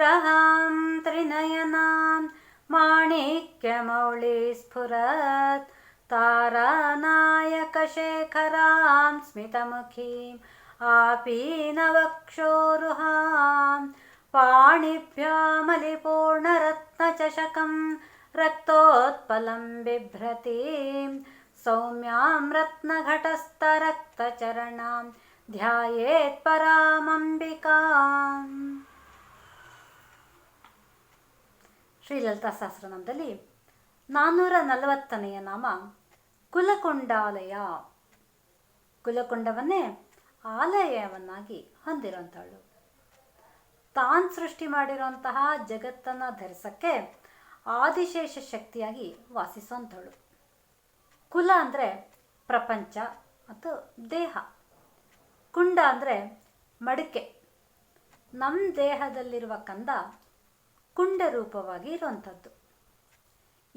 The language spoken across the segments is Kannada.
हां त्रिनयनां माणिक्यमौलिस्फुरत् तारानायकशेखरां स्मितमुखीम् आपीनवक्षोरुहां पाणिभ्यामलिपूर्णरत्नचषकं रक्तोत्पलं बिभ्रतीं सौम्यां रत्नघटस्तरक्तचरणां ध्यायेत्परामम्बिका ಶ್ರೀಲಲಿತಾ ಸಹಸ್ರನಾಮದಲ್ಲಿ ನಾನ್ನೂರ ನಲವತ್ತನೆಯ ನಾಮ ಕುಲಕೊಂಡಾಲಯ. ಕುಲಕೊಂಡವನ್ನೇ ಆಲಯವನ್ನಾಗಿ ಹೊಂದಿರುವಂಥವಳು. ತಾನ್ ಸೃಷ್ಟಿ ಮಾಡಿರುವಂತಹ ಜಗತ್ತನ್ನು ಧರಿಸಕ್ಕೆ ಆದಿಶೇಷ ಶಕ್ತಿಯಾಗಿ ವಾಸಿಸುವಂಥವಳು. ಕುಲ ಅಂದರೆ ಪ್ರಪಂಚ ಮತ್ತು ದೇಹ. ಕುಂಡ ಅಂದರೆ ಮಡಿಕೆ. ನಮ್ಮ ದೇಹದಲ್ಲಿರುವ ಕಂದ ಕುಂಡ ರೂಪವಾಗಿ ಇರುವಂಥದ್ದು.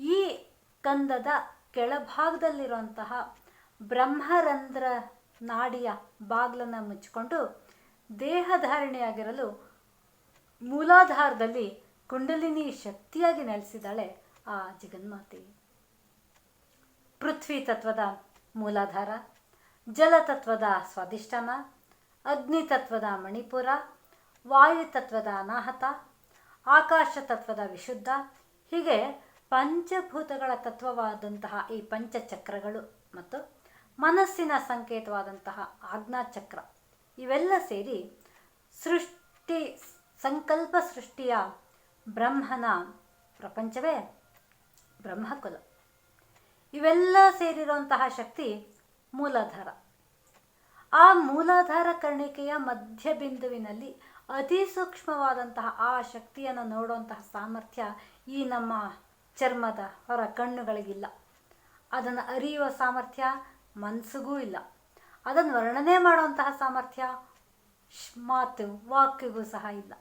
ಈ ಕಂದದ ಕೆಳಭಾಗದಲ್ಲಿರುವಂತಹ ಬ್ರಹ್ಮರಂಧ್ರ ನಾಡಿಯ ಬಾಗ್ಲನ್ನು ಮುಚ್ಚಿಕೊಂಡು ದೇಹಧಾರಣೆಯಾಗಿರಲು ಮೂಲಾಧಾರದಲ್ಲಿ ಕುಂಡಲಿನಿ ಶಕ್ತಿಯಾಗಿ ನೆಲೆಸಿದಾಳೆ ಆ ಜಗನ್ಮಾತೆ. ಪೃಥ್ವಿ ತತ್ವದ ಮೂಲಾಧಾರ ಜಲತತ್ವದ ಸ್ವಾಧಿಷ್ಠಾನ, ಅಗ್ನಿ ತತ್ವದ ಮಣಿಪುರ, ವಾಯು ತತ್ವದ ಅನಾಹತ ಆಕಾಶ ತತ್ವದ ವಿಶುದ್ಧ. ಹೀಗೆ ಪಂಚಭೂತಗಳ ತತ್ವವಾದಂತಹ ಈ ಪಂಚಚಕ್ರಗಳು ಮತ್ತು ಮನಸ್ಸಿನ ಸಂಕೇತವಾದಂತಹ ಆಜ್ಞಾಚಕ್ರ, ಇವೆಲ್ಲ ಸೇರಿ ಸೃಷ್ಟಿ, ಸಂಕಲ್ಪ ಸೃಷ್ಟಿಯ ಬ್ರಹ್ಮನ ಪ್ರಪಂಚವೇ ಬ್ರಹ್ಮಕುಲ. ಇವೆಲ್ಲ ಸೇರಿರುವಂತಹ ಶಕ್ತಿ ಮೂಲಾಧಾರ. ಆ ಮೂಲಾಧಾರ ಕರ್ಣಿಕೆಯ ಮಧ್ಯಬಿಂದುವಿನಲ್ಲಿ ಅತಿ ಸೂಕ್ಷ್ಮವಾದಂತಹ ಆ ಶಕ್ತಿಯನ್ನು ನೋಡುವಂತಹ ಸಾಮರ್ಥ್ಯ ಈ ನಮ್ಮ ಚರ್ಮದ ಹೊರ ಕಣ್ಣುಗಳಿಗಿಲ್ಲ. ಅದನ್ನು ಅರಿಯುವ ಸಾಮರ್ಥ್ಯ ಮನಸ್ಸಿಗೂ ಇಲ್ಲ. ಅದನ್ನು ವರ್ಣನೆ ಮಾಡುವಂತಹ ಸಾಮರ್ಥ್ಯ ಮಾತು ವಾಕ್ಯಗೂ ಸಹ ಇಲ್ಲ.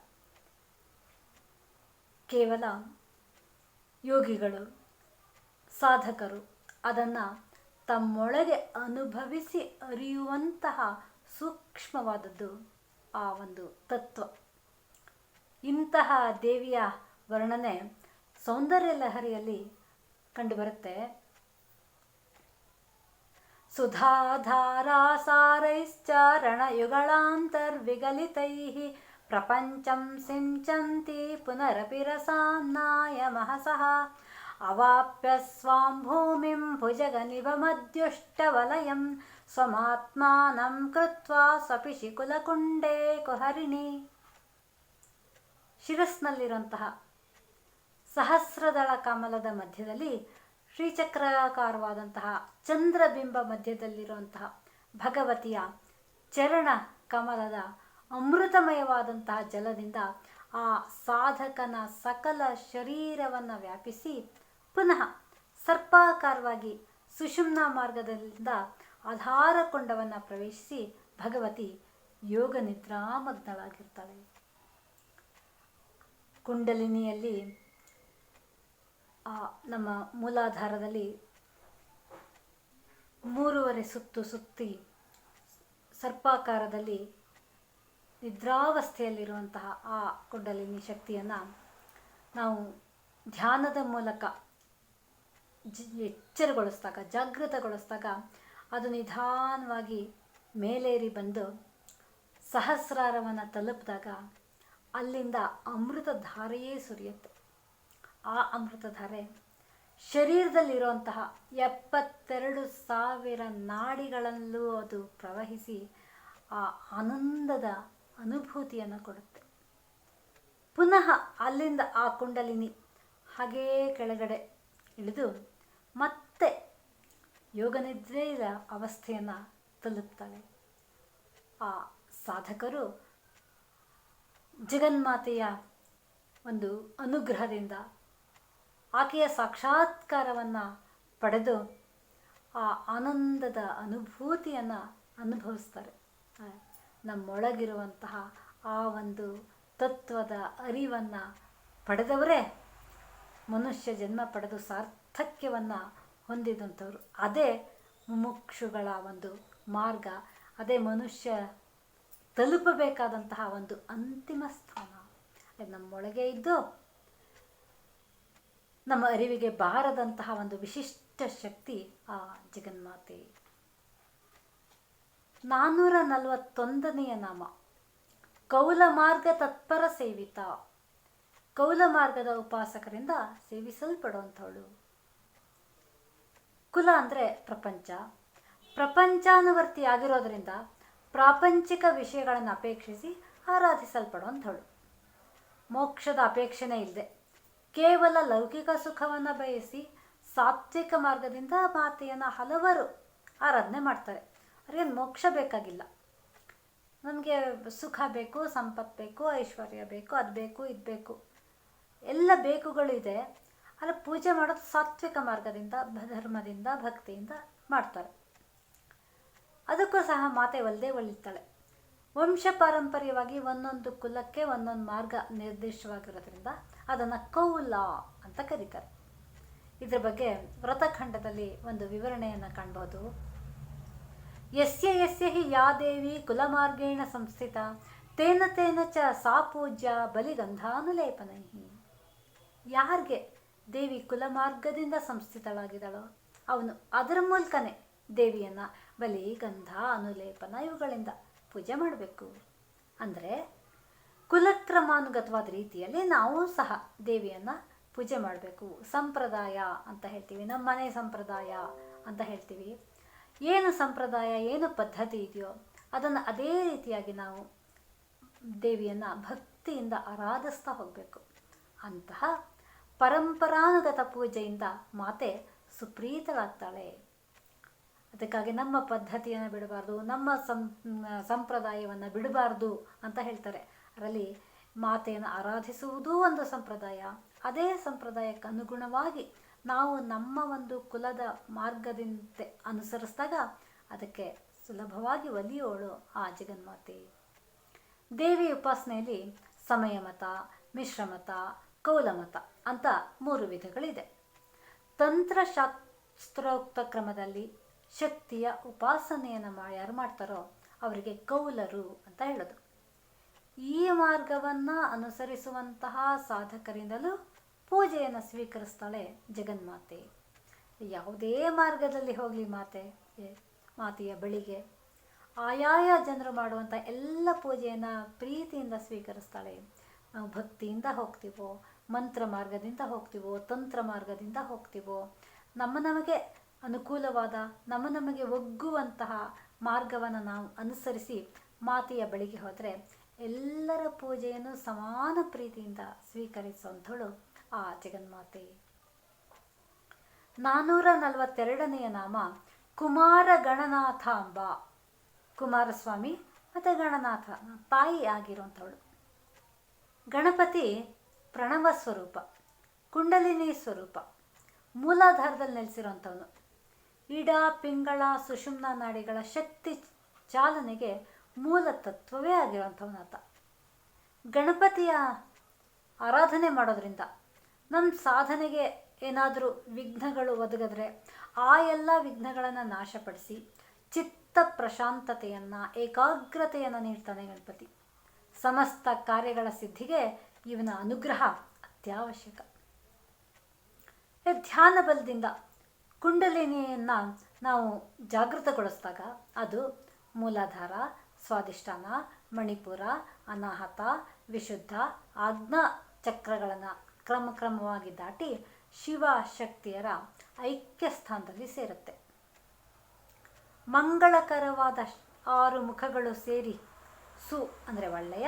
ಕೇವಲ ಯೋಗಿಗಳು, ಸಾಧಕರು ಅದನ್ನು ತಮ್ಮೊಳಗೆ ಅನುಭವಿಸಿ ಅರಿಯುವಂತಹ ಸೂಕ್ಷ್ಮವಾದದ್ದು ಆ ಒಂದು ತತ್ವ. ಇಂತಹ ದೇವಿಯ ವರ್ಣನೆ ಸೌಂದರ್ಯ ಲಹರಿಯಲ್ಲಿ ಕಂಡುಬರುತ್ತೆ. ಸುಧಾಧಾರಾಸಾರೈಶ್ಚಾರಣಯುಗಳಾಂತರ್ವಿಗಲಿತೈः ಪ್ರಪಂಚಂ ಸಿಂಚಂತಿ ಪುನರಪಿ ರಸಾನ್ನಾಯ ಮಹಸಃ. ಅವಾಪ್ಯ ಸ್ವಾಂ ಭೂಮಿಂ ಭುಜಗನಿಭಮದ್ಯುಷ್ಟವಲಯಂ ಸ್ವಮಾತ್ಮಾನಂ ಕೃತ್ವಾ ಸ್ವಪಿಶಿ ಕುಲಕುಂಡೇ ಕುಹರಿಣಿ ಶಿರಸ್ನಲ್ಲಿರುವಂತಹ ಸಹಸ್ರದಳ ಕಮಲದ ಮಧ್ಯದಲ್ಲಿ ಶ್ರೀಚಕ್ರಾಕಾರವಾದಂತಹ ಚಂದ್ರಬಿಂಬ ಮಧ್ಯದಲ್ಲಿರುವಂತಹ ಭಗವತಿಯ ಚರಣ ಕಮಲದ ಅಮೃತಮಯವಾದಂತಹ ಜಲದಿಂದ ಆ ಸಾಧಕನ ಸಕಲ ಶರೀರವನ್ನು ವ್ಯಾಪಿಸಿ ಪುನಃ ಸರ್ಪಾಕಾರವಾಗಿ ಸುಷುಮ್ನ ಮಾರ್ಗದಿಂದ ಆಧಾರ ಕೊಂಡವನ್ನು ಪ್ರವೇಶಿಸಿ ಭಗವತಿ ಯೋಗ ನಿದ್ರಾಮಗ್ನಳಾಗಿರ್ತಾಳೆ. ಕುಂಡಲಿನಿಯಲ್ಲಿ ಆ ನಮ್ಮ ಮೂಲಾಧಾರದಲ್ಲಿ ಮೂರುವರೆ ಸುತ್ತು ಸುತ್ತಿ ಸರ್ಪಾಕಾರದಲ್ಲಿ ನಿದ್ರಾವಸ್ಥೆಯಲ್ಲಿರುವಂತಹ ಆ ಕುಂಡಲಿನಿ ಶಕ್ತಿಯನ್ನು ನಾವು ಧ್ಯಾನದ ಮೂಲಕ ಎಚ್ಚರಗೊಳಿಸಿದಾಗ, ಜಾಗೃತಗೊಳಿಸಿದಾಗ ಅದು ನಿಧಾನವಾಗಿ ಮೇಲೇರಿ ಬಂದು ಸಹಸ್ರಾರವನ್ನು ತಲುಪಿದಾಗ ಅಲ್ಲಿಂದ ಅಮೃತ ಧಾರೆಯೇ ಸುರಿಯುತ್ತೆ. ಆ ಅಮೃತಧಾರೆ ಶರೀರದಲ್ಲಿರುವಂತಹ ಎಪ್ಪತ್ತೆರಡು ಸಾವಿರ ನಾಡಿಗಳಲ್ಲೂ ಅದು ಪ್ರವಹಿಸಿ ಆ ಆನಂದದ ಅನುಭೂತಿಯನ್ನು ಕೊಡುತ್ತೆ. ಪುನಃ ಅಲ್ಲಿಂದ ಆ ಕುಂಡಲಿನಿ ಹಾಗೇ ಕೆಳಗಡೆ ಇಳಿದು ಮತ್ತೆ ಯೋಗನಿದ್ರೆಯ ಅವಸ್ಥೆಯನ್ನು ತಲುಪ್ತಾಳೆ. ಆ ಸಾಧಕರು ಜಗನ್ಮಾತೆಯ ಒಂದು ಅನುಗ್ರಹದಿಂದ ಆಕೆಯ ಸಾಕ್ಷಾತ್ಕಾರವನ್ನು ಪಡೆದು ಆ ಆನಂದದ ಅನುಭೂತಿಯನ್ನು ಅನುಭವಿಸ್ತಾರೆ. ನಮ್ಮೊಳಗಿರುವಂತಹ ಆ ಒಂದು ತತ್ವದ ಅರಿವನ್ನು ಪಡೆದವರೇ ಮನುಷ್ಯ ಜನ್ಮ ಪಡೆದು ಸಾರ್ಥಕ್ಯವನ್ನು ಹೊಂದಿದಂಥವ್ರು. ಅದೇ ಮುಮುಕ್ಷುಗಳ ಒಂದು ಮಾರ್ಗ, ಅದೇ ಮನುಷ್ಯ ತಲುಪಬೇಕಾದಂತಹ ಒಂದು ಅಂತಿಮ ಸ್ಥಾನ. ಅದು ನಮ್ಮೊಳಗೆ ಇದ್ದು, ನಮ್ಮ ಅರಿವಿಗೆ ಬಾರದಂತಹ ಒಂದು ವಿಶಿಷ್ಟ ಶಕ್ತಿ ಆ ಜಗನ್ಮಾತೆ. ನಾನ್ನೂರ ನಲವತ್ತೊಂದನೆಯ ನಾಮ. ಕೌಲ ಮಾರ್ಗ ತತ್ಪರ ಸೇವಿತ. ಕೌಲ ಮಾರ್ಗದ ಉಪಾಸಕರಿಂದ ಸೇವಿಸಲ್ಪಡುವಂಥವಳು. ಕುಲ ಅಂದರೆ ಪ್ರಪಂಚ. ಪ್ರಪಂಚಾನುವರ್ತಿ ಆಗಿರೋದರಿಂದ ಪ್ರಾಪಂಚಿಕ ವಿಷಯಗಳನ್ನು ಅಪೇಕ್ಷಿಸಿ ಆರಾಧಿಸಲ್ಪಡುವಂಥವಳು. ಮೋಕ್ಷದ ಅಪೇಕ್ಷೆನೇ ಇಲ್ಲದೆ ಕೇವಲ ಲೌಕಿಕ ಸುಖವನ್ನು ಬಯಸಿ ಸಾತ್ವಿಕ ಮಾರ್ಗದಿಂದ ಮಾತೆಯನ್ನು ಹಲವರು ಆರಾಧನೆ ಮಾಡ್ತಾರೆ. ಅವ್ರಿಗೇನು ಮೋಕ್ಷ ಬೇಕಾಗಿಲ್ಲ. ನಮಗೆ ಸುಖ ಬೇಕು, ಸಂಪತ್ತು ಬೇಕು, ಐಶ್ವರ್ಯ ಬೇಕು, ಅದು ಬೇಕು, ಇದು ಬೇಕು. ಎಲ್ಲ ಬೇಕುಗಳು ಇದೆ. ಆದರೆ ಪೂಜೆ ಮಾಡೋದು ಸಾತ್ವಿಕ ಮಾರ್ಗದಿಂದ, ಧರ್ಮದಿಂದ, ಭಕ್ತಿಯಿಂದ ಮಾಡ್ತಾರೆ. ಅದಕ್ಕೂ ಸಹ ಮಾತೆ ಒಲ್ದೇ ಒಲಿತಾಳೆ. ವಂಶ ಪಾರಂಪರ್ಯವಾಗಿ ಒಂದೊಂದು ಕುಲಕ್ಕೆ ಒಂದೊಂದು ಮಾರ್ಗ ನಿರ್ದಿಷ್ಟವಾಗಿರೋದ್ರಿಂದ ಅದನ್ನು ಕೌಲ ಅಂತ ಕರೀತಾರೆ. ಇದ್ರ ಬಗ್ಗೆ ವ್ರತಖಂಡದಲ್ಲಿ ಒಂದು ವಿವರಣೆಯನ್ನು ಕಾಣ್ಬೋದು. ಯಸ್ಯ ಯಸ್ಯ ಹಿ ಯಾ ದೇವಿ ಕುಲಮಾರ್ಗೇಣ ಸಂಸ್ಥಿತ, ತೇನ ತೇನ ಚ ಸಾ ಪೂಜ್ಯ ಬಲಿಗಂಧಾನುಲೇಪನೈ ಯಾರಿಗೆ? ದೇವಿ ಕುಲಮಾರ್ಗದಿಂದ ಸಂಸ್ಥಿತಳಾಗಿದ್ದಾಳೋ ಅವನು ಅದರ ಮೂಲಕನೇ ದೇವಿಯನ್ನು ಬಲಿ, ಗಂಧ, ಅನುಲೇಪನ ಇವುಗಳಿಂದ ಪೂಜೆ ಮಾಡಬೇಕು. ಅಂದರೆ ಕುಲಕ್ರಮಾನುಗತವಾದ ರೀತಿಯಲ್ಲಿ ನಾವು ಸಹ ದೇವಿಯನ್ನು ಪೂಜೆ ಮಾಡಬೇಕು. ಸಂಪ್ರದಾಯ ಅಂತ ಹೇಳ್ತೀವಿ, ನಮ್ಮ ಮನೆ ಸಂಪ್ರದಾಯ ಅಂತ ಹೇಳ್ತೀವಿ. ಏನು ಸಂಪ್ರದಾಯ, ಏನು ಪದ್ಧತಿ ಇದೆಯೋ ಅದನ್ನು ಅದೇ ರೀತಿಯಾಗಿ ನಾವು ದೇವಿಯನ್ನು ಭಕ್ತಿಯಿಂದ ಆರಾಧಿಸ್ತಾ ಹೋಗಬೇಕು. ಅಂತಹ ಪರಂಪರಾನುಗತ ಪೂಜೆಯಿಂದ ಮಾತೆ ಸುಪ್ರೀತಳಾಗ್ತಾಳೆ. ಅದಕ್ಕಾಗಿ ನಮ್ಮ ಪದ್ಧತಿಯನ್ನು ಬಿಡಬಾರ್ದು, ನಮ್ಮ ಸಂ, ಸಂಪ್ರದಾಯವನ್ನು ಬಿಡಬಾರ್ದು ಅಂತ ಹೇಳ್ತಾರೆ. ಅದರಲ್ಲಿ ಮಾತೆಯನ್ನು ಆರಾಧಿಸುವುದೂ ಒಂದು ಸಂಪ್ರದಾಯ. ಅದೇ ಸಂಪ್ರದಾಯಕ್ಕೆ ಅನುಗುಣವಾಗಿ ನಾವು ನಮ್ಮ ಒಂದು ಕುಲದ ಮಾರ್ಗದಿಂದ ಅನುಸರಿಸಿದಾಗ ಅದಕ್ಕೆ ಸುಲಭವಾಗಿ ಒಲಿಯೋಳು ಆ ಜಗನ್ಮಾತೆ. ದೇವಿ ಉಪಾಸನೆಯಲ್ಲಿ ಸಮಯಮತ, ಮಿಶ್ರಮತ, ಕೌಲಮತ. ಅಂತ ಮೂರು ವಿಧಗಳಿದೆ. ತಂತ್ರಶಾಸ್ತ್ರೋಕ್ತ ಕ್ರಮದಲ್ಲಿ ಶಕ್ತಿಯ ಉಪಾಸನೆಯನ್ನು ಮಾ, ಯಾರು ಮಾಡ್ತಾರೋ ಅವರಿಗೆ ಕೌಲರು ಅಂತ ಹೇಳೋದು. ಈ ಮಾರ್ಗವನ್ನು ಅನುಸರಿಸುವಂತಹ ಸಾಧಕರಿಂದಲೂ ಪೂಜೆಯನ್ನು ಸ್ವೀಕರಿಸ್ತಾಳೆ ಜಗನ್ಮಾತೆ. ಯಾವುದೇ ಮಾರ್ಗದಲ್ಲಿ ಹೋಗಲಿ ಮಾತೆ ಮಾತೆಯ ಬಳಿಗೆ. ಆಯಾಯ ಜನರು ಮಾಡುವಂಥ ಎಲ್ಲ ಪೂಜೆಯನ್ನು ಪ್ರೀತಿಯಿಂದ ಸ್ವೀಕರಿಸ್ತಾಳೆ. ನಾವು ಭಕ್ತಿಯಿಂದ ಹೋಗ್ತೀವೋ ಮಂತ್ರ ಮಾರ್ಗದಿಂದ ಹೋಗ್ತೀವೋ, ತಂತ್ರ ಮಾರ್ಗದಿಂದ ಹೋಗ್ತೀವೋ, ನಮ್ಮ ನಮಗೆ ಅನುಕೂಲವಾದ, ನಮ್ಮ ನಮಗೆ ಒಗ್ಗುವಂತಹ ಮಾರ್ಗವನ್ನು ನಾವು ಅನುಸರಿಸಿ ಮಾತೆಯ ಬಳಿಗೆ ಹೋದರೆ ಎಲ್ಲರ ಪೂಜೆಯನ್ನು ಸಮಾನ ಪ್ರೀತಿಯಿಂದ ಸ್ವೀಕರಿಸುವಂಥಳು ಆ ಜಗನ್ಮಾತೆ. ನಾನ್ನೂರ ನಲವತ್ತೆರಡನೆಯ ನಾಮ ಕುಮಾರ ಗಣನಾಥಾಂಬ ಕುಮಾರಸ್ವಾಮಿ ಮತ್ತು ಗಣನಾಥ ತಾಯಿ ಆಗಿರುವಂಥವಳು ಗಣಪತಿ ಪ್ರಣವ ಸ್ವರೂಪ, ಕುಂಡಲಿನಿ ಸ್ವರೂಪ, ಮೂಲಾಧಾರದಲ್ಲಿ ನೆಲೆಸಿರುವಂಥವನು. ಇಡ, ಪಿಂಗಳ, ಸುಷುಮ್ನ ನಾಡಿಗಳ ಶಕ್ತಿ ಚಾಲನೆಗೆ ಮೂಲ ತತ್ವವೇ ಆಗಿರುವಂಥವನಾತ ಗಣಪತಿಯ ಆರಾಧನೆ ಮಾಡೋದ್ರಿಂದ ನಮ್ಮ ಸಾಧನೆಗೆ ಏನಾದರೂ ವಿಘ್ನಗಳು ಒದಗಿದ್ರೆ ಆ ಎಲ್ಲ ವಿಘ್ನಗಳನ್ನು ನಾಶಪಡಿಸಿ ಚಿತ್ತ ಪ್ರಶಾಂತತೆಯನ್ನು, ಏಕಾಗ್ರತೆಯನ್ನು ನೀಡ್ತಾನೆ ಗಣಪತಿ. ಸಮಸ್ತ ಕಾರ್ಯಗಳ ಸಿದ್ಧಿಗೆ ಇವನ ಅನುಗ್ರಹ ಅತ್ಯವಶ್ಯಕ. ಧ್ಯಾನ ಬಲದಿಂದ ಕುಂಡಲಿನಿಯನ್ನು ನಾವು ಜಾಗೃತಗೊಳಿಸಿದಾಗ ಅದು ಮೂಲಾಧಾರ ಸ್ವಾದಿಷ್ಠಾನ ಮಣಿಪುರ, ಅನಾಹತ, ವಿಶುದ್ಧ, ಆಜ್ಞಾ ಚಕ್ರಗಳನ್ನು ಕ್ರಮ ಕ್ರಮವಾಗಿ ದಾಟಿ ಶಿವ ಶಕ್ತಿಯರ ಐಕ್ಯ ಸ್ಥಾನದಲ್ಲಿ ಸೇರುತ್ತೆ. ಮಂಗಳಕರವಾದ ಆರು ಮುಖಗಳು ಸೇರಿ ಸು ಅಂದರೆ ಒಳ್ಳೆಯ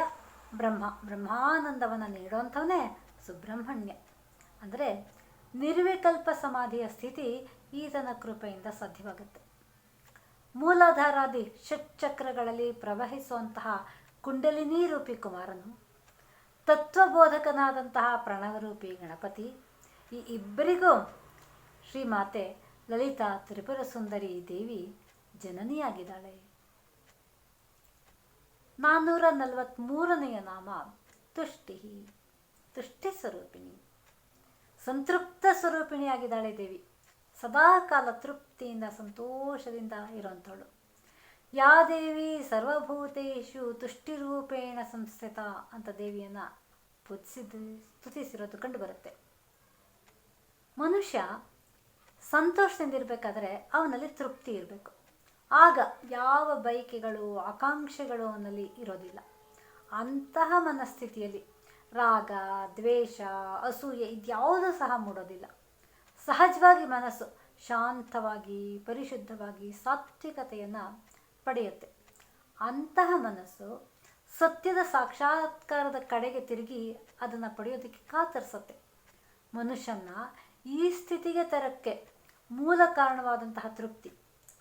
ಬ್ರಹ್ಮ, ಬ್ರಹ್ಮಾನಂದವನ್ನು ನೀಡುವಂಥವನೇ ಸುಬ್ರಹ್ಮಣ್ಯ. ಅಂದರೆ ನಿರ್ವಿಕಲ್ಪ ಸಮಾಧಿಯ ಸ್ಥಿತಿ ಈತನ ಕೃಪೆಯಿಂದ ಸಾಧ್ಯವಾಗುತ್ತೆ. ಮೂಲಾಧಾರಾದಿ ಷಟ್ಚಕ್ರಗಳಲ್ಲಿ ಪ್ರವಹಿಸುವಂತಹ ಕುಂಡಲಿನಿ ರೂಪಿ ಕುಮಾರನು, ತತ್ವಬೋಧಕನಾದಂತಹ ಪ್ರಣವರೂಪಿ ಗಣಪತಿ, ಈ ಇಬ್ಬರಿಗೂ ಶ್ರೀಮಾತೆ ಲಲಿತಾ ತ್ರಿಪುರ ಸುಂದರಿ ದೇವಿ ಜನನಿಯಾಗಿದ್ದಾಳೆ. ನಾನ್ನೂರ ನಲವತ್ತ್ಮೂರನೆಯ ನಾಮ ತುಷ್ಟಿ ತುಷ್ಟಿ ಸ್ವರೂಪಿಣಿ. ಸಂತೃಪ್ತ ಸ್ವರೂಪಿಣಿಯಾಗಿದ್ದಾಳೆ ದೇವಿ. ಸದಾಕಾಲ ತೃಪ್ತಿಯಿಂದ ಸಂತೋಷದಿಂದ ಇರುವಂಥವಳು. ಯಾ ದೇವಿ ಸರ್ವಭೂತೇಶು ತುಷ್ಟಿರೂಪೇಣ ಸಂಸ್ಥಿತ ಅಂತ ದೇವಿಯನ್ನು ಪೂಜಿಸಿದ ಸ್ತುತಿಸಿರೋದು ಕಂಡುಬರುತ್ತೆ. ಮನುಷ್ಯ ಸಂತೋಷದಿಂದ ಇರಬೇಕಾದ್ರೆ ಅವನಲ್ಲಿ ತೃಪ್ತಿ ಇರಬೇಕು. ಆಗ ಯಾವ ಬಯಕೆಗಳು, ಆಕಾಂಕ್ಷೆಗಳು ಅನ್ನಲ್ಲಿ ಇರೋದಿಲ್ಲ. ಅಂತಹ ಮನಸ್ಥಿತಿಯಲ್ಲಿ ರಾಗ, ದ್ವೇಷ, ಅಸೂಯೆ ಇದ್ಯಾವುದೂ ಸಹ ಮೂಡೋದಿಲ್ಲ. ಸಹಜವಾಗಿ ಮನಸ್ಸು ಶಾಂತವಾಗಿ, ಪರಿಶುದ್ಧವಾಗಿ ಸಾತ್ವಿಕತೆಯನ್ನು ಪಡೆಯುತ್ತೆ. ಅಂತಹ ಮನಸ್ಸು ಸತ್ಯದ ಸಾಕ್ಷಾತ್ಕಾರದ ಕಡೆಗೆ ತಿರುಗಿ ಅದನ್ನು ಪಡೆಯೋದಕ್ಕೆ ಕಾತರಿಸುತ್ತೆ. ಮನುಷ್ಯನ ಈ ಸ್ಥಿತಿಗೆ ತರಕ್ಕೆ ಮೂಲ ಕಾರಣವಾದಂತಹ ತೃಪ್ತಿ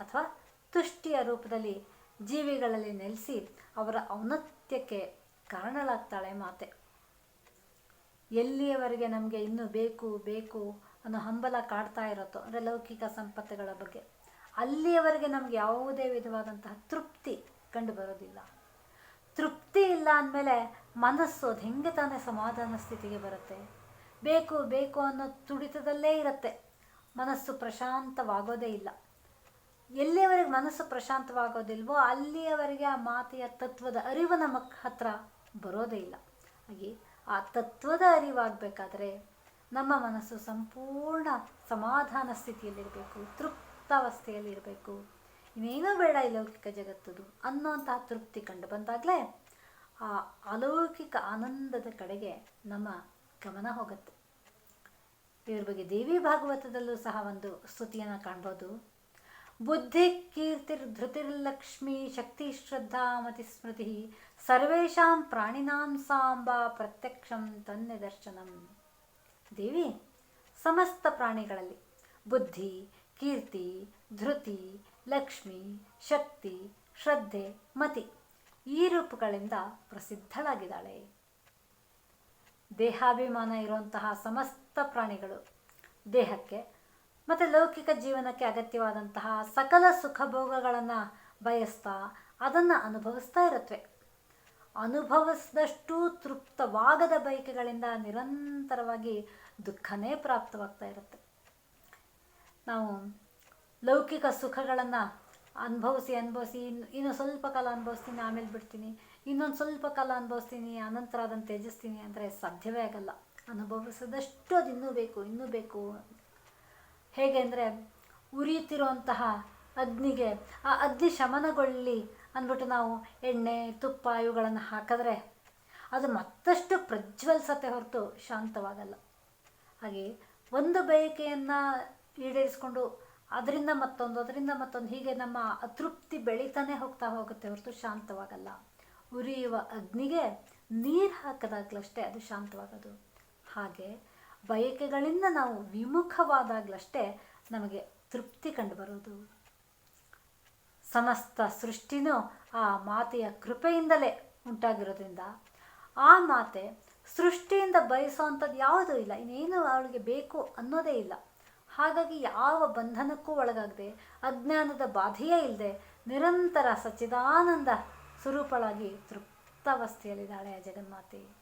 ಅಥವಾ ತುಷ್ಟಿಯ ರೂಪದಲ್ಲಿ ಜೀವಿಗಳಲ್ಲಿ ನೆಲೆಸಿ ಅವರ ಔನ್ನತ್ಯಕ್ಕೆ ಕಾರಣಲಾಗ್ತಾಳೆ ಮಾತೆ. ಎಲ್ಲಿಯವರೆಗೆ ನಮಗೆ ಇನ್ನೂ ಬೇಕು ಬೇಕು ಅನ್ನೋ ಹಂಬಲ ಕಾಡ್ತಾ ಇರುತ್ತೋ ಅಂದರೆ ಲೌಕಿಕ ಸಂಪತ್ತುಗಳ ಬಗ್ಗೆ. ಅಲ್ಲಿಯವರೆಗೆ ನಮಗೆ ಯಾವುದೇ ವಿಧವಾದಂತಹ ತೃಪ್ತಿ ಕಂಡು ಬರೋದಿಲ್ಲ. ತೃಪ್ತಿ ಇಲ್ಲ ಅಂದಮೇಲೆ ಮನಸ್ಸು ಅದು ಹೆಂಗೆ ತಾನೇ ಸಮಾಧಾನ ಸ್ಥಿತಿಗೆ ಬರುತ್ತೆ. ಬೇಕು ಬೇಕು ಅನ್ನೋ ತುಡಿತದಲ್ಲೇ ಇರುತ್ತೆ. ಮನಸ್ಸು ಪ್ರಶಾಂತವಾಗೋದೇ ಇಲ್ಲ. ಎಲ್ಲಿಯವರೆಗೆ ಮನಸ್ಸು ಪ್ರಶಾಂತವಾಗೋದಿಲ್ವೋ ಅಲ್ಲಿಯವರೆಗೆ ಆ ಮಾತೆಯ ತತ್ವದ ಅರಿವು ನಮ್ಮ ಹತ್ರ ಬರೋದೇ ಇಲ್ಲ. ಹಾಗೆ ಆ ತತ್ವದ ಅರಿವಾಗಬೇಕಾದ್ರೆ ನಮ್ಮ ಮನಸ್ಸು ಸಂಪೂರ್ಣ ಸಮಾಧಾನ ಸ್ಥಿತಿಯಲ್ಲಿರಬೇಕು ತೃಪ್ತಾವಸ್ಥೆಯಲ್ಲಿರಬೇಕು ಇನ್ನೇನೂ ಬೇಡ ಈ ಲೌಕಿಕ ಜಗತ್ತದು ಅನ್ನೋಂತಹ ತೃಪ್ತಿ ಕಂಡು ಬಂದಾಗಲೇ ಆ ಅಲೌಕಿಕ ಆನಂದದ ಕಡೆಗೆ ನಮ್ಮ ಗಮನ ಹೋಗುತ್ತೆ. ಇದ್ರ ಬಗ್ಗೆ ದೇವಿ ಭಾಗವತದಲ್ಲೂ ಸಹ ಒಂದು ಸ್ತುತಿಯನ್ನು ಕಾಣ್ಬೋದು. ಬುದ್ಧಿ ಕೀರ್ತಿರ್ ಧೃತಿರ್ಲಕ್ಷ್ಮಿ ಶಕ್ತಿ, ಶ್ರದ್ಧಾ, ಮತಿ ಸ್ಮೃತಿ, ಸರ್ವೇಷಾಂ ಪ್ರಾಣಿನಾಂ ಸಾಂಬ ಪ್ರತ್ಯಕ್ಷಂ ತನ್ನಿದರ್ಶನಂ. ದೇವಿ, ಸಮಸ್ತ ಪ್ರಾಣಿಗಳಲ್ಲಿ ಬುದ್ಧಿ, ಕೀರ್ತಿ, ಧೃತಿ, ಲಕ್ಷ್ಮಿ, ಶಕ್ತಿ, ಶ್ರದ್ಧೆ, ಮತಿ ಈ ರೂಪಗಳಿಂದ ಪ್ರಸಿದ್ಧಳಾಗಿದ್ದಾಳೆ. ದೇಹಾಭಿಮಾನ ಇರುವಂತಹ ಸಮಸ್ತ ಪ್ರಾಣಿಗಳು ದೇಹಕ್ಕೆ ಮತ್ತು ಲೌಕಿಕ ಜೀವನಕ್ಕೆ ಅಗತ್ಯವಾದಂತಹ ಸಕಲ ಸುಖ ಭೋಗಗಳನ್ನು ಬಯಸ್ತಾ ಅದನ್ನು ಅನುಭವಿಸ್ತಾ ಇರುತ್ತವೆ ಅನುಭವಿಸಿದಷ್ಟು ತೃಪ್ತವಾಗದ ಬಯಕೆಗಳಿಂದ ನಿರಂತರವಾಗಿ ದುಃಖನೇ ಪ್ರಾಪ್ತವಾಗ್ತಾ ಇರುತ್ತೆ. ನಾವು ಲೌಕಿಕ ಸುಖಗಳನ್ನು ಅನುಭವಿಸಿ ಅನುಭವಿಸಿ, ಇನ್ನು ಇನ್ನು ಸ್ವಲ್ಪ ಕಾಲ ಅನುಭವಿಸ್ತೀನಿ, ಆಮೇಲೆ ಬಿಡ್ತೀನಿ, ಇನ್ನೊಂದು ಸ್ವಲ್ಪ ಕಾಲ ಅನುಭವಿಸ್ತೀನಿ, ಅನಂತರ ಅದನ್ನು ತ್ಯಜಿಸ್ತೀನಿ ಅಂದರೆ ಸಾಧ್ಯವೇ ಆಗಲ್ಲ. ಅನುಭವಿಸಿದಷ್ಟು ಅದು ಇನ್ನೂ ಬೇಕು ಇನ್ನೂ ಬೇಕು ಹೇಗೆ ಅಂದರೆ ಉರಿಯುತ್ತಿರುವಂತಹ ಅಗ್ನಿಗೆ ಆ ಅಗ್ನಿ ಶಮನಗೊಳ್ಳಿ ಅಂದ್ಬಿಟ್ಟು ನಾವು ಎಣ್ಣೆ, ತುಪ್ಪ ಇವುಗಳನ್ನು ಹಾಕಿದ್ರೆ ಅದು ಮತ್ತಷ್ಟು ಪ್ರಜ್ವಲಿಸತ್ತೆ ಹೊರತು ಶಾಂತವಾಗಲ್ಲ. ಹಾಗೆ ಒಂದು ಬಯಕೆಯನ್ನು ಈಡೇರಿಸ್ಕೊಂಡು ಅದರಿಂದ ಮತ್ತೊಂದು ಅದರಿಂದ ಮತ್ತೊಂದು ಹೀಗೆ ನಮ್ಮ ಅತೃಪ್ತಿ ಬೆಳೀತಾನೆ ಹೋಗ್ತಾ ಹೋಗುತ್ತೆ ಹೊರತು ಶಾಂತವಾಗಲ್ಲ. ಉರಿಯುವ ಅಗ್ನಿಗೆ ನೀರು ಹಾಕಿದಾಗಲಷ್ಟೇ ಅದು ಶಾಂತವಾಗೋದು. ಹಾಗೆ ಬಯಕೆಗಳಿಂದ ನಾವು ವಿಮುಖವಾದಾಗಲಷ್ಟೇ ನಮಗೆ ತೃಪ್ತಿ ಕಂಡುಬರೋದು ಸಮಸ್ತ ಸೃಷ್ಟಿನೂ ಆ ಮಾತೆಯ ಕೃಪೆಯಿಂದಲೇ ಉಂಟಾಗಿರೋದ್ರಿಂದ ಆ ಮಾತೆ ಸೃಷ್ಟಿಯಿಂದ ಬಯಸೋವಂಥದ್ದು ಯಾವುದೂ ಇಲ್ಲ. ಇನ್ನೇನು ಅವಳಿಗೆ ಬೇಕು ಅನ್ನೋದೇ ಇಲ್ಲ. ಹಾಗಾಗಿ ಯಾವ ಬಂಧನಕ್ಕೂ ಒಳಗಾಗದೆ, ಅಜ್ಞಾನದ ಬಾಧೆಯೇ ಇಲ್ಲದೆ ನಿರಂತರ ಸಚ್ಚಿದಾನಂದ ಸ್ವರೂಪಳಾಗಿ ತೃಪ್ತಾವಸ್ಥೆಯಲ್ಲಿದ್ದಾಳೆ ಜಗನ್ಮಾತೆ.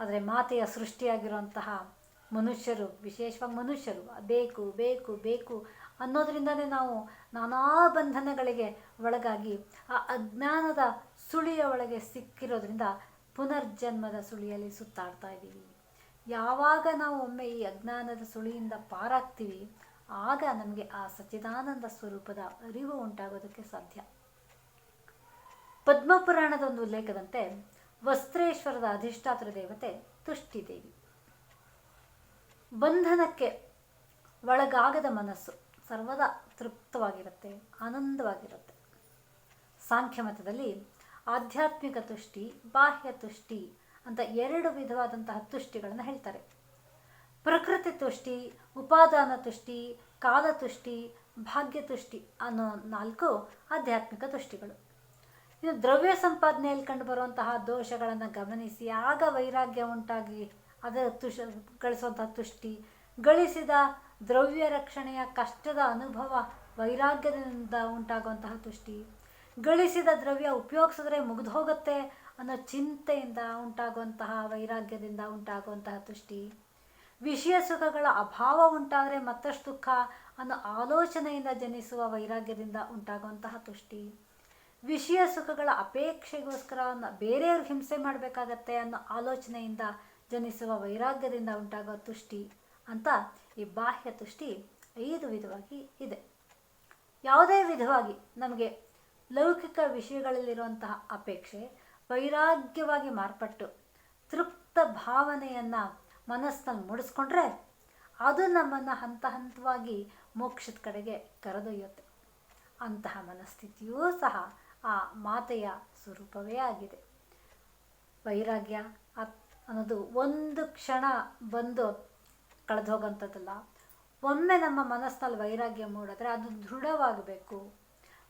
ಆದರೆ ಮಾತೆಯ ಸೃಷ್ಟಿಯಾಗಿರುವಂತಹ ಮನುಷ್ಯರು, ವಿಶೇಷವಾಗಿ ಮನುಷ್ಯರು, ಬೇಕು ಬೇಕು ಬೇಕು ಅನ್ನೋದರಿಂದನೇ ನಾವು ನಾನಾ ಬಂಧನಗಳಿಗೆ ಒಳಗಾಗಿ ಆ ಅಜ್ಞಾನದ ಸುಳಿಯ ಒಳಗೆ ಸಿಕ್ಕಿರೋದ್ರಿಂದ ಪುನರ್ಜನ್ಮದ ಸುಳಿಯಲ್ಲಿ ಸುತ್ತಾಡ್ತಾ ಇದ್ದೀವಿ. ಯಾವಾಗ ನಾವು ಒಮ್ಮೆ ಈ ಅಜ್ಞಾನದ ಸುಳಿಯಿಂದ ಪಾರಾಗ್ತೀವಿ, ಆಗ ನಮಗೆ ಆ ಸಚ್ಚಿದಾನಂದ ಸ್ವರೂಪದ ಅರಿವು ಉಂಟಾಗೋದಕ್ಕೆ ಸಾಧ್ಯ. ಪದ್ಮಪುರಾಣದ ಒಂದು ಉಲ್ಲೇಖದಂತೆ ವಸ್ತ್ರೇಶ್ವರದ ಅಧಿಷ್ಠಾತೃ ದೇವತೆ ತುಷ್ಟಿದೇವಿ. ಬಂಧನಕ್ಕೆ ಒಳಗಾಗದ ಮನಸ್ಸು ಸರ್ವದಾ ತೃಪ್ತವಾಗಿರುತ್ತೆ, ಆನಂದವಾಗಿರುತ್ತೆ. ಸಾಂಖ್ಯಮತದಲ್ಲಿ ಆಧ್ಯಾತ್ಮಿಕ ತುಷ್ಟಿ, ಬಾಹ್ಯ ತುಷ್ಟಿ ಅಂತ ಎರಡು ವಿಧವಾದಂತಹ ತುಷ್ಟಿಗಳನ್ನು ಹೇಳ್ತಾರೆ. ಪ್ರಕೃತಿ ತುಷ್ಟಿ, ಉಪಾದಾನ ತುಷ್ಟಿ ಕಾಲ ತುಷ್ಟಿ ಭಾಗ್ಯ ತುಷ್ಟಿ ಅನ್ನೋ ನಾಲ್ಕು ಆಧ್ಯಾತ್ಮಿಕ ತುಷ್ಟಿಗಳು. ಇನ್ನು ದ್ರವ್ಯ ಸಂಪಾದನೆಯಲ್ಲಿ ಕಂಡುಬರುವಂತಹ ದೋಷಗಳನ್ನು ಗಮನಿಸಿ, ಆಗ ವೈರಾಗ್ಯ ಉಂಟಾಗಿ ಅದರ ತುಷ ಗಳಿಸುವಂತಹ ತುಷ್ಟಿ, ಗಳಿಸಿದ ದ್ರವ್ಯ ರಕ್ಷಣೆಯ ಕಷ್ಟದ ಅನುಭವ ವೈರಾಗ್ಯದಿಂದ ಉಂಟಾಗುವಂತಹ ತುಷ್ಟಿ, ಗಳಿಸಿದ ದ್ರವ್ಯ ಉಪಯೋಗಿಸಿದ್ರೆ ಮುಗಿದು ಹೋಗುತ್ತೆ ಅನ್ನೋ ಚಿಂತೆಯಿಂದ ಉಂಟಾಗುವಂತಹ ವೈರಾಗ್ಯದಿಂದ ಉಂಟಾಗುವಂತಹ ತುಷ್ಟಿ, ವಿಷಯ ಸುಖಗಳ ಅಭಾವ ಉಂಟಾದರೆ ಮತ್ತಷ್ಟು ದುಃಖ ಅನ್ನೋ ಆಲೋಚನೆಯಿಂದ ಜನಿಸುವ ವೈರಾಗ್ಯದಿಂದ ಉಂಟಾಗುವಂತಹ ತುಷ್ಟಿ. ವಿಷಯ ಸುಖಗಳ ಅಪೇಕ್ಷೆಗೋಸ್ಕರ ಬೇರೆಯವ್ರ ಹಿಂಸೆ ಮಾಡಬೇಕಾಗತ್ತೆ ಅನ್ನೋ ಆಲೋಚನೆಯಿಂದ ಜನಿಸುವ ವೈರಾಗ್ಯದಿಂದ ಉಂಟಾಗೋ ತುಷ್ಟಿ ಅಂತ ಈ ಬಾಹ್ಯ ತುಷ್ಟಿ ಐದು ವಿಧವಾಗಿ ಇದೆ. ಯಾವುದೇ ವಿಧವಾಗಿ ನಮಗೆ ಲೌಕಿಕ ವಿಷಯಗಳಲ್ಲಿರುವಂತಹ ಅಪೇಕ್ಷೆ, ವೈರಾಗ್ಯವಾಗಿ ಮಾರ್ಪಟ್ಟು ತೃಪ್ತ ಭಾವನೆಯನ್ನು ಮನಸ್ಸಿನಲ್ಲಿ ಮೂಡಿಸ್ಕೊಂಡ್ರೆ ಅದು ನಮ್ಮನ್ನು ಹಂತ ಹಂತವಾಗಿ ಮೋಕ್ಷದ ಕಡೆಗೆ ಕರೆದೊಯ್ಯುತ್ತೆ. ಅಂತಹ ಮನಸ್ಥಿತಿಯೂ ಸಹ ಆ ಮಾತೆಯ ಸ್ವರೂಪವೇ ಆಗಿದೆ. ವೈರಾಗ್ಯ ಅನ್ನೋದು ಒಂದು ಕ್ಷಣ ಬಂದು ಕಳೆದು ಹೋಗೋಂಥದ್ದಲ್ಲ. ಒಮ್ಮೆ ನಮ್ಮ ಮನಸ್ಸಿನಲ್ಲಿ ವೈರಾಗ್ಯ ಮೂಡಿದ್ರೆ ಅದು ದೃಢವಾಗಬೇಕು.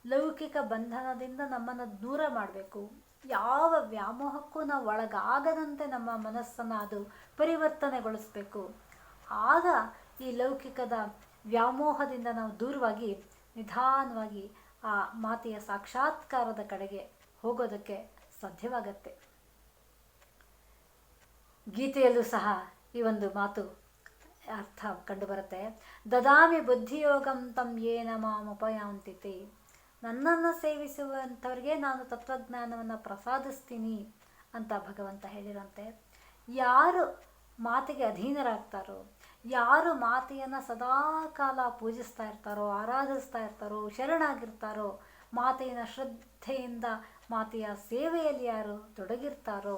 ಲೌಕಿಕ ಬಂಧನದಿಂದ ನಮ್ಮನ್ನು ದೂರ ಮಾಡಬೇಕು. ಯಾವ ವ್ಯಾಮೋಹಕ್ಕೂ ನಾವು ಒಳಗಾಗದಂತೆ ನಮ್ಮ ಮನಸ್ಸನ್ನು ಅದು ಪರಿವರ್ತನೆಗೊಳಿಸಬೇಕು. ಆಗ ಈ ಲೌಕಿಕದ ವ್ಯಾಮೋಹದಿಂದ ನಾವು ದೂರವಾಗಿ ನಿಧಾನವಾಗಿ ಆ ಮಾತೆಯ ಸಾಕ್ಷಾತ್ಕಾರದ ಕಡೆಗೆ ಹೋಗೋದಕ್ಕೆ ಸಾಧ್ಯವಾಗತ್ತೆ. ಗೀತೆಯಲ್ಲೂ ಸಹ ಈ ಒಂದು ಮಾತು ಅರ್ಥ ಕಂಡುಬರುತ್ತೆ. ದದಾಮಿ ಬುದ್ಧಿಯೋಗಂ ತಂ ಏನ ಮಾಮುಪಯಾಂತಿತೆ ನನ್ನನ್ನು ಸೇವಿಸುವಂಥವ್ರಿಗೆ ನಾನು ತತ್ವಜ್ಞಾನವನ್ನು ಪ್ರಸಾದಿಸ್ತೀನಿ ಅಂತ ಭಗವಂತ ಹೇಳಿರಂತೆ ಯಾರು ಮಾತಿಗೆ ಅಧೀನರಾಗ್ತಾರೋ ಯಾರು ಮಾತೆಯನ್ನು ಸದಾ ಕಾಲ ಪೂಜಿಸ್ತಾ ಇರ್ತಾರೋ, ಆರಾಧಿಸ್ತಾ ಇರ್ತಾರೋ, ಶರಣಾಗಿರ್ತಾರೋ, ಮಾತೆಯ ಶ್ರದ್ಧೆಯಿಂದ ಮಾತೆಯ ಸೇವೆಯಲ್ಲಿ ಯಾರು ತೊಡಗಿರ್ತಾರೋ,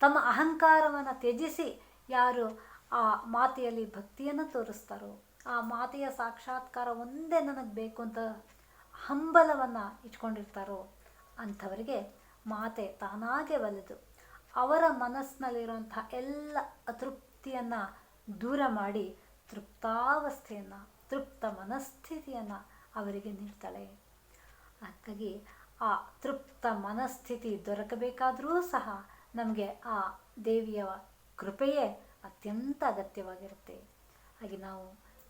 ತಮ್ಮ ಅಹಂಕಾರವನ್ನು ತ್ಯಜಿಸಿ ಯಾರು ಆ ಮಾತೆಯಲ್ಲಿ ಭಕ್ತಿಯನ್ನು ತೋರಿಸ್ತಾರೋ, ಆ ಮಾತೆಯ ಸಾಕ್ಷಾತ್ಕಾರ ಒಂದೇ ನನಗೆ ಬೇಕು ಅಂತ ಹಂಬಲವನ್ನು ಇಟ್ಕೊಂಡಿರ್ತಾರೋ, ಅಂಥವರಿಗೆ ಮಾತೆ ತಾನಾಗೆ ಒಲಿದು ಅವರ ಮನಸ್ಸಿನಲ್ಲಿರುವಂಥ ಎಲ್ಲ ಅತೃಪ್ತಿಯನ್ನು ದೂರ ಮಾಡಿ ತೃಪ್ತಾವಸ್ಥೆಯನ್ನು, ತೃಪ್ತ ಮನಸ್ಥಿತಿಯನ್ನು ಅವರಿಗೆ ನೀಡ್ತಾಳೆ. ಹಾಗಾಗಿ ಆ ತೃಪ್ತ ಮನಸ್ಥಿತಿ ದೊರಕಬೇಕಾದರೂ ಸಹ ನಮಗೆ ಆ ದೇವಿಯ ಕೃಪೆಯೇ ಅತ್ಯಂತ ಅಗತ್ಯವಾಗಿರುತ್ತೆ. ಹಾಗೆ ನಾವು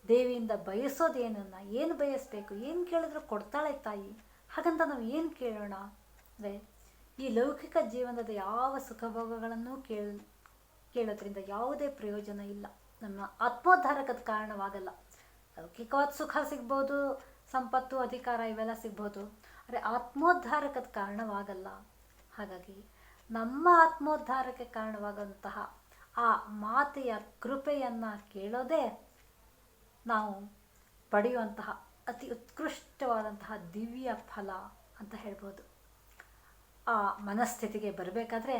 ದೇವಿಯಿಂದ ಬಯಸೋದೇನನ್ನು ಏನು ಬಯಸಬೇಕು, ಏನು ಕೇಳಿದ್ರು ಕೊಡ್ತಾಳೆ ತಾಯಿ. ಹಾಗಂತ ನಾವು ಏನು ಕೇಳೋಣ ಅಂದರೆ, ಈ ಲೌಕಿಕ ಜೀವನದ ಯಾವ ಸುಖಭೋಗಗಳನ್ನು ಕೇಳ, ಕೇಳೋದ್ರಿಂದ ಯಾವುದೇ ಪ್ರಯೋಜನ ಇಲ್ಲ. ನಮ್ಮ ಆತ್ಮೋದ್ಧಾರಕದ ಕಾರಣವಾಗಲ್ಲ. ಲೌಕಿಕವಾದ ಸುಖ ಸಿಗ್ಬೋದು, ಸಂಪತ್ತು, ಅಧಿಕಾರ ಇವೆಲ್ಲ ಸಿಗ್ಬೋದು, ಆದರೆ ಆತ್ಮೋದ್ಧಾರಕದ ಕಾರಣವಾಗಲ್ಲ. ಹಾಗಾಗಿ ನಮ್ಮ ಆತ್ಮೋದ್ಧಾರಕ್ಕೆ ಕಾರಣವಾದಂತಹ ಆ ಮಾತೆಯ ಕೃಪೆಯನ್ನು ಕೇಳೋದೇ ನಾವು ಪಡೆಯುವಂತಹ ಅತಿ ಉತ್ಕೃಷ್ಟವಾದಂತಹ ದಿವ್ಯ ಫಲ ಅಂತ ಹೇಳ್ಬೋದು. ಆ ಮನಸ್ಥಿತಿಗೆ ಬರಬೇಕಾದ್ರೆ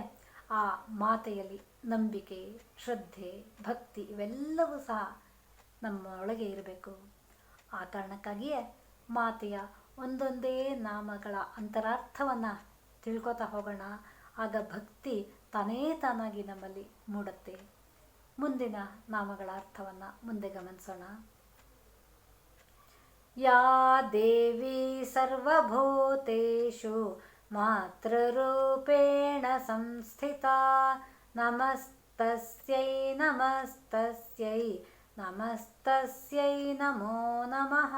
ಆ ಮಾತೆಯಲ್ಲಿ ನಂಬಿಕೆ, ಶ್ರದ್ಧೆ, ಭಕ್ತಿ ಇವೆಲ್ಲವೂ ಸಹ ನಮ್ಮ ಒಳಗೆ ಇರಬೇಕು. ಆ ಕಾರಣಕ್ಕಾಗಿಯೇ ಮಾತೆಯ ಒಂದೊಂದೇ ನಾಮಗಳ ಅಂತರಾರ್ಥವನ್ನು ತಿಳ್ಕೊತಾ ಹೋಗೋಣ. ಆಗ ಭಕ್ತಿ ತಾನೇ ತಾನಾಗಿ ನಮ್ಮಲ್ಲಿ ಮೂಡುತ್ತೆ. ಮುಂದಿನ ನಾಮಗಳ ಅರ್ಥವನ್ನು ಮುಂದೆ ಗಮನಿಸೋಣ. ಯಾ ದೇವಿ ಸರ್ವಭೂತೇಶು ಮಾತೃರೂಪೇಣ ಸಂಸ್ಥಿತಾ ನಮಸ್ತಸ್ಯೈ ನಮಸ್ತಸ್ಯೈ ನಮಸ್ತಸ್ಯೈ ನಮೋ ನಮಃ